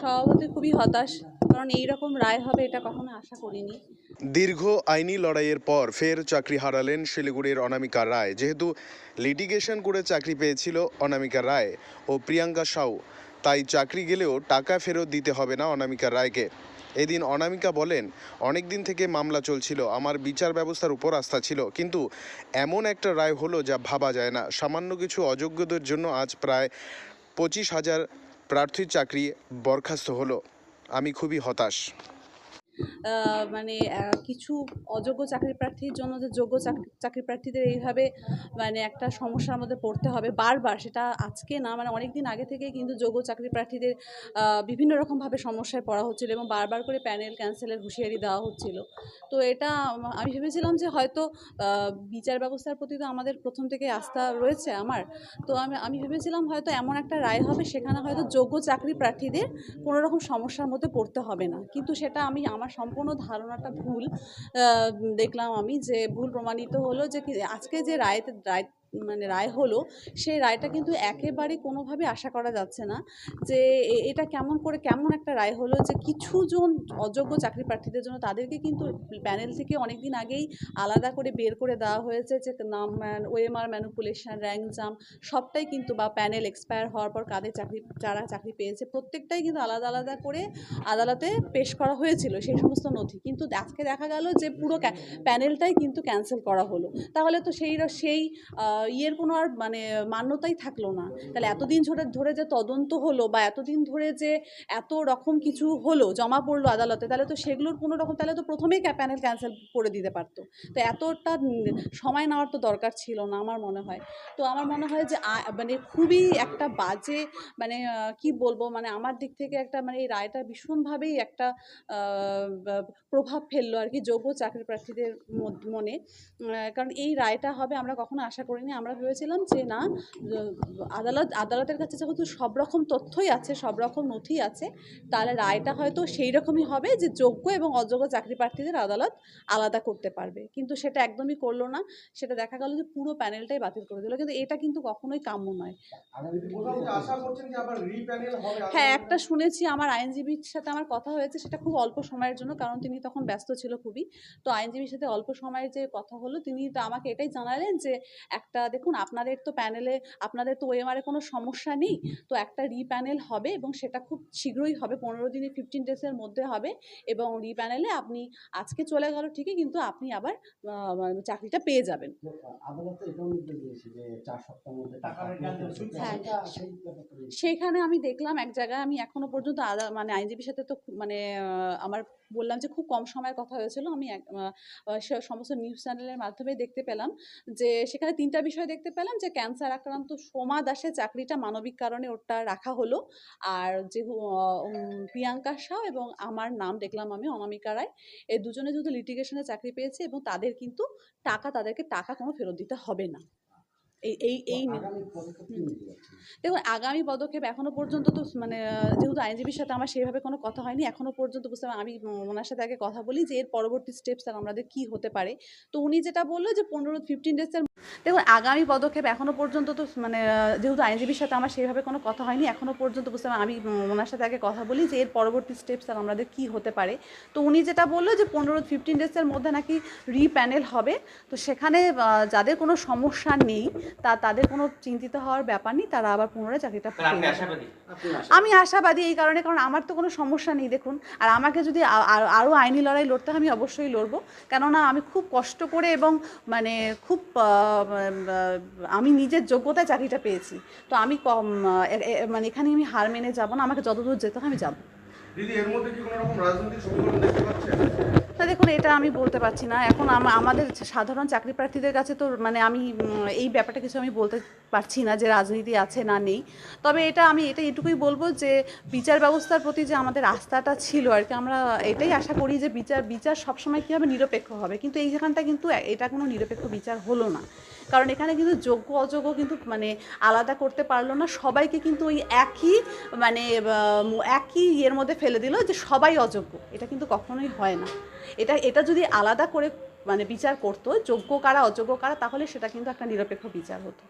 স্বভাবতই খুবই হতাশ, কারণ এই রকম রায় হবে এটা কখনো আশা করিনি। দীর্ঘ আইনি লড়াইয়ের পর ফের চাকরি হারালেন শিলিগুড়ির অনামিকা রায়। যেহেতু লিটিগেশন করে চাকরি পেয়েছিল অনামিকা রায় ও প্রিয়াঙ্কা সাউ, তাই চাকরি গেলেও টাকা ফেরত দিতে হবে না অনামিকা রায়কে। এদিন অনামিকা বলেন অনেক দিন থেকে মামলা চলছিল, আমার বিচার ব্যবস্থার উপর আস্থা ছিল, কিন্তু এমন একটা রায় হলো যা ভাবা যায় না। সামান্য কিছু অযোগ্যদের জন্য আজ প্রায় পঁচিশ হাজার প্রার্থীর চাকরি বরখাস্ত হলো। আমি খুবই হতাশ। মানে কিছু অযোগ্য চাকরি প্রার্থীর জন্য যে যোগ্য চাকরি প্রার্থীদের এইভাবে মানে একটা সমস্যার মধ্যে পড়তে হবে বারবার, সেটা আজকে না মানে অনেক দিন আগে থেকে কিন্তু যোগ্য চাকরি প্রার্থীদের বিভিন্ন রকমভাবে সমস্যায় পড়া হচ্ছিল এবং বারবার করে প্যানেল ক্যান্সেলের হুঁশিয়ারি দেওয়া হচ্ছিল। তো এটা আমি ভেবেছিলাম যে হয়তো বিচার ব্যবস্থার প্রতি তো আমাদের প্রথম থেকে আস্থা রয়েছে আমার। তো আমি আমি ভেবেছিলাম হয়তো এমন একটা রায় হবে, সেখানে হয়তো যোগ্য চাকরি প্রার্থীদের কোনো রকম সমস্যার মধ্যে পড়তে হবে না। কিন্তু সেটা আমি আমার সম্পূর্ণ ধারণাটা ভুল দেখলাম আমি যে ভুল প্রমাণিত হলো যে আজকে যে রায় রায় মানে রায় হলো, সেই রায়টা কিন্তু একেবারে কোনোভাবে আশা করা যাচ্ছে না যে এটা কেমন করে, কেমন একটা রায় হলো যে কিছু জন অযোগ্য চাকরি প্রার্থীদের জন্য তাদেরকে কিন্তু প্যানেল থেকে অনেক দিন আগেই আলাদা করে বের করে দেওয়া হয়েছে যে নাম ওএমআর ম্যানুপুলেশন, র্যাঙ্ক জাম সবটাই কিন্তু বা প্যানেল এক্সপায়ার হওয়ার পর কাদের চাকরি, যারা চাকরি পেয়েছে প্রত্যেকটাই কিন্তু আলাদা আলাদা করে আদালতে পেশ করা হয়েছিল সেই সমস্ত নথি। কিন্তু আজকে দেখা গেল যে পুরো প্যানেলটাই কিন্তু ক্যান্সেল করা হলো। তাহলে তো সেই সেই ইয়ের কোনো আর মানে মান্যতাই থাকল না। তাহলে এতদিন ধরে ধরে যে তদন্ত হলো বা এতদিন ধরে যে এত রকম কিছু হলো, জমা পড়ল আদালতে, তাহলে তো সেগুলোর কোনো রকম, তাহলে তো প্রথমেই প্যানেল ক্যান্সেল করে দিতে পারতো। তো এতটা সময় নেওয়ার তো দরকার ছিল না আমার মনে হয়। তো আমার মনে হয় যে মানে খুবই একটা বাজে মানে কি বলব মানে আমার দিক থেকে একটা মানে এই রায়টা ভীষণভাবেই একটা প্রভাব ফেলল আর কি, যোগ্য চাকরি প্রার্থীদের মনে। কারণ এই রায়টা হবে আমরা কখনো আশা করিনি। আমরা ভেবেছিলাম যে না আদালত, আদালতের কাছে যেহেতু সব রকম তথ্যই আছে, সব রকম নথি আছে, তাহলে রায়টা হয়তো সেই রকমই হবে যে যোগ্য এবং অযোগ্য চাকরি প্রার্থীদের আদালত আলাদা করতে পারবে। কিন্তু সেটা একদমই করল না। সেটা দেখা গেল যে পুরো প্যানেলটাই বাতিল করে দিল। কিন্তু এটা কিন্তু কখনোই কাম্য নয়। হ্যাঁ একটা শুনেছি আমার আইনজীবীর সাথে আমার কথা হয়েছে, সেটা খুব অল্প সময়ের জন্য, কারণ তিনি তখন ব্যস্ত ছিল খুবই। তো আইনজীবীর সাথে অল্প সময়ের যে কথা হলো, তিনি তো আমাকে এটাই জানালেন যে একটা দেখুন আপনাদের তো প্যানেলে আপনাদের তো ওএমআরে কোনো সমস্যা নেই তো একটা রিপ্যানেল হবে এবং সেটা খুব শীঘ্রই হবে পনেরো দিনে ফিফটিন ডেজের মধ্যে হবে এবং রিপ্যানেলে আপনি আজকে চলে গেল ঠিকই কিন্তু আপনি আবার মানে চাকরিটা পেয়ে যাবেন। একটা হ্যাঁ। সেইখানে আমি দেখলাম এক জায়গায় আমি এখনও পর্যন্ত আদা মানে আইনজীবীর সাথে তো খুব- মানে আমার বললাম যে খুব কম সময়ের কথা হয়েছিল আমি সমস্ত নিউজ চ্যানেলের মাধ্যমে দেখতে পেলাম যে সেখানে তিনটা বিষয় দেখতে পেলাম যে ক্যান্সার আক্রান্ত সোমা দাসের চাকরিটা মানবিক কারণে ওটা রাখা হলো। আর যে প্রিয়াঙ্কা শাহ এবং আমার নাম দেখলাম আমি অনামিকা রায় এই দুজনে যেহেতু লিটিগেশনে চাকরি পেয়েছে এবং তাদের কিন্তু টাকা তাদেরকে টাকা কোনো ফেরত দিতে হবে না। এই এই এই দেখুন আগামী পদক্ষেপ এখনও পর্যন্ত তো মানে যেহেতু আইনজীবীর সাথে আমার সেইভাবে কোনো কথা হয়নি এখনও পর্যন্ত বুঝতে আমি ওনার সাথে আগে কথা বলি যে এর পরবর্তী স্টেপস আর আমাদের কি হতে পারে। তো উনি যেটা বলল যে পনেরো ফিফটিন ডেজের দেখুন আগামী পদক্ষেপ এখনও পর্যন্ত তো মানে যেহেতু আইনজীবীর সাথে আমার সেইভাবে কোনো কথা হয়নি এখনও পর্যন্ত বুঝতে আমি ওনার সাথে আগে কথা বলি যে এর পরবর্তী স্টেপস আর আমাদের কী হতে পারে। তো উনি যেটা বলল যে পনেরো ফিফটিন ডেজের মধ্যে নাকি রিপ্যানেল হবে তো সেখানে যাদের কোনো সমস্যা নেই তা তাদের কোনো চিন্তিত হওয়ার ব্যাপার নেই তারা আবার পুনরায় চাকরিটা আমি আশাবাদী এই কারণে কারণ আমার তো কোনো সমস্যা নেই দেখুন আর আমাকে যদি আরও আইনি লড়াই লড়তে হয় আমি অবশ্যই লড়বো। কেননা আমি খুব কষ্ট করে এবং মানে খুব আমি নিজের যোগ্যতায় চাকরিটা পেয়েছি। তো আমি কম মানে এখানে আমি হার মেনে যাব না, আমাকে যতদূর যেতে হয় আমি যাব। দিদি, এর মধ্যে কি কোনো রকম রাজনৈতিক সমীকরণ দেখতে পাচ্ছেন? না, দেখুন, এটা আমি বলতে পারছি না। এখন আম- আমাদের সাধারণ চাকরি প্রার্থীদের কাছে তো মানে আমি এই ব্যাপারটা কিছু আমি বলতে পারছি না যে রাজনীতি আছে না নেই। তবে এটা আমি, এটা এটুকুই বলব যে, বিচার ব্যবস্থার প্রতি যে আমাদের আস্থাটা ছিল আর কি, আমরা এটাই আশা করি যে বিচার বিচার সবসময় কী হবে? নিরপেক্ষ হবে। কিন্তু এইখানটা কিন্তু এটা কোনো নিরপেক্ষ বিচার হলো না। কারণ এখানে কিন্তু যোগ্য, অযোগ্য কিন্তু মানে আলাদা করতে পারল না। সবাইকে কিন্তু ওই একই মানে একই ইয়ের মধ্যে ফেলে দিল যে সবাই অযোগ্য। এটা কিন্তু কখনোই হয় না। এটা এটা যদি আলাদা করে মানে বিচার করতো, যোগ্য কারা, অযোগ্য কারা, তাহলে সেটা কিন্তু একটা নিরপেক্ষ বিচার হতো।